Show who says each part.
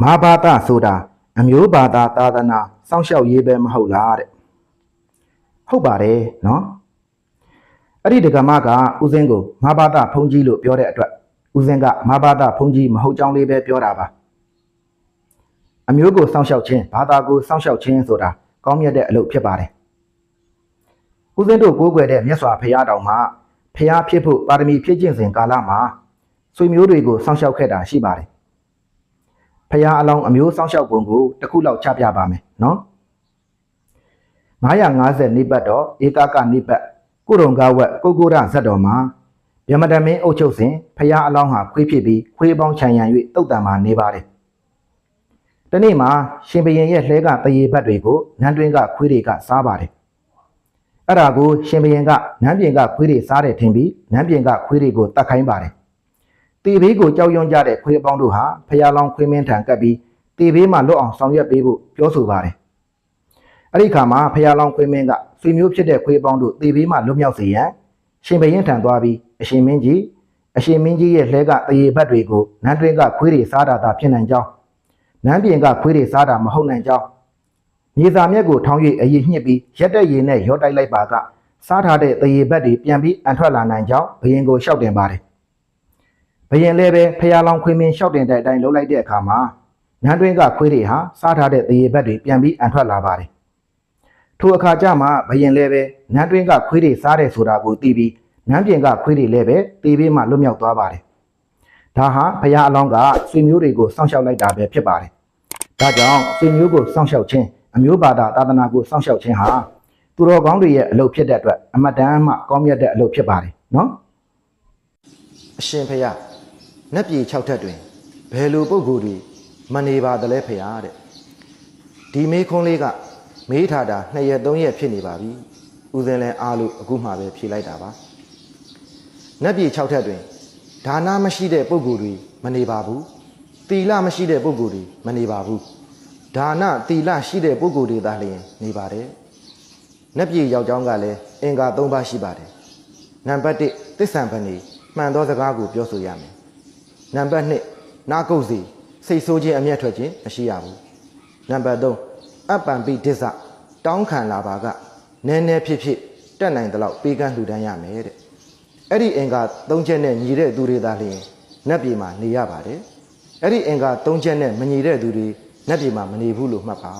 Speaker 1: မဟာဘာသာဆိုတာအမျိုးဘာသာသာသနာစောင့်ရှောက်ရေးပဲမဟုတ်လားတဲ့ဟုတ်ပါတယ်နော်အဲ့ဒီဒကမကဦးစင်းကိုမဟာဘာသာဖုန်ကြီးလို့ပြောတဲ့အတွက်ဦးစင်းကမဟာဘာသာဖုန်ကြီးမဟုတ်ကြောင်းလေးပဲပြောတာပါအမျိုးကိုစောင့်ရှောက်ခြင်းဘာသာကိုစောင့်ရှောက်ခြင်းဆိုတာကောင်းမြတ်တဲ့အလုပ်ဖြစ်ပါတယ်ဦးစင်းတို့ကိုးကွယ်တဲ့မြတ်စွာဘုရားတော်မှာဘုရားဖြစ်ဖို့ပါရမီဖြည့်ကျင့်စဉ်ကာလမှာဆွေမျိုးတွေကိုစောင့်ရှောက်ခဲ့တာရှိပါတယ် ဖရာအလောင်းအမျိုးစောင့်ရှောက်ပုံကိုတစ်ခုလောက်ချပြပါမယ်နော်950နိပတ်တော့ဧကကနိပတ်ကုရုံကဝက်ကုတ်ကိုရဇတ်တော်မှာဗျမတမင်းအုပ်ချုပ်စဉ်ဖရာအလောင်းဟာခွေးဖြစ်ပြီးခွေးပေါင်းခြံရံ၍တုတ်တံမှာနေပါတယ်တနေ့မှာရှင်ဘရင်ရဲ့လှဲကတရေဘတ်တွေကိုနန်းတွင်းကခွေးတွေကစားပါတယ်အဲ့ဒါကိုရှင်ဘရင်ကနန်းပြင်ကခွေးတွေစားတယ်ထင်ပြီးနန်းပြင်ကခွေးတွေကိုတတ်ခိုင်းပါတယ် တေဘေးကိုကြောက်ရွံ့ကြတဲ့ခွေးအပေါင်းတို့ဟာဖျားလောင်းခွေးမင်းထံကပ်ပြီးတေဘေးမှလွတ်အောင်ဆောင်ရွက်ပေးဖို့ပြောဆိုပါတယ်။အဲ့ဒီခါမှာဖျားလောင်းခွေးမင်းကဆွေမျိုးဖြစ်တဲ့ခွေးအပေါင်းတို့တေဘေးမှလွတ်မြောက်စေရန်ရှင်ဘရင်ထံသွားပြီးအရှင်မင်းကြီးအရှင်မင်းကြီးရဲ့လှဲကတရေဘတ်တွေကိုနန်းတွင်းကခွေးတွေစားတာသာဖြစ်နိုင်ကြောင်းနန်းပြင်ကခွေးတွေစားတာမဟုတ်နိုင်ကြောင်းမြေစာမြက်ကိုထောင်း၍အရေးညှစ်ပြီးရက်တဲ့ရည်နဲ့ရောတိုက်လိုက်ပါကစားထားတဲ့တရေဘတ်တွေပြန်ပြီးအန်ထွက်လာနိုင်ကြောင်းဘရင်ကိုရှောက်တင်ပါတယ် ဘယင်လည်းပဲဖျားလောင်းခွေးမင်းရှောက်တင်တဲ့အတိုင်းလှုပ်လိုက်တဲ့အခါမှာနန်းတွင်းကခွေးတွေဟာစားထားတဲ့သေရဘက်တွေပြန်ပြီးအန်ထွက်လာပါတယ်။ထိုအခါကျမှဘယင်လည်းပဲနန်းတွင်းကခွေးတွေစားတယ်ဆိုတာကိုသိပြီးနန်းပြင်ကခွေးတွေလည်းပဲတေးပေးမှလွတ်မြောက်သွားပါတယ်။ဒါဟာဖျားအလောင်းကဆွေမျိုးတွေကိုစောင့်ရှောက်လိုက်တာပဲဖြစ်ပါတယ်။ဒါကြောင့်ဆွေမျိုးကိုစောင့်ရှောက်ခြင်းအမျိုးဘာသာသာသနာကိုစောင့်ရှောက်ခြင်းဟာသူတော်ကောင်းတွေရဲ့အလုပ်ဖြစ်တဲ့အတွက်အမတန်မှကောင်းမြတ်တဲ့အလုပ်ဖြစ်ပါတယ်နော်။
Speaker 2: အရှင်ဖရာ နတ်ပြည်6ထက်တွင်ဘယ်လိုပုံကိုယ်တွေမနေပါသလဲဖရာတဲ့ဒီမေးခွန်းလေးကမေးထားတာ2ရက်3ရက်ဖြစ်နေပါပြီဦးစင်းလဲအားလို့အခုမှပဲဖြေလိုက်တာပါနတ်ပြည်6ထက်တွင်ဒါနမရှိတဲ့ပုံကိုယ်တွေမနေပါဘူးတီလမရှိတဲ့ပုံကိုယ်တွေမနေပါဘူးဒါနတီလရှိတဲ့ပုံကိုယ်တွေသာလျှင်နေပါတယ်နတ်ပြည်ရောက်ကြောင်းကလည်းအင်္ဂါ3ပါးရှိပါတယ်နံပါတ်1သစ္ဆံပဏီမှန်သောစကားကိုပြောဆိုရမယ် နံပါတ်2နာကုတ်စီစိတ်ဆိုးခြင်းအမျက်ထွက်ခြင်းမရှိရဘူးနံပါတ်3အပ္ပံပိဒစ္ဆတောင်းခံလာပါကနည်းနည်းဖြစ်ဖြစ်တက်နိုင်သလောက်ပေးကမ်းလှူဒန်းရမယ်တဲ့အဲ့ဒီအင်္ဂါ၃ချက်နဲ့ညီတဲ့သူတွေသာလျှင်နတ်ပြည်မှာနေရပါတယ်အဲ့ဒီအင်္ဂါ၃ချက်နဲ့မညီတဲ့သူတွေနတ်ပြည်မှာမနေဘူးလို့မှတ်ပါ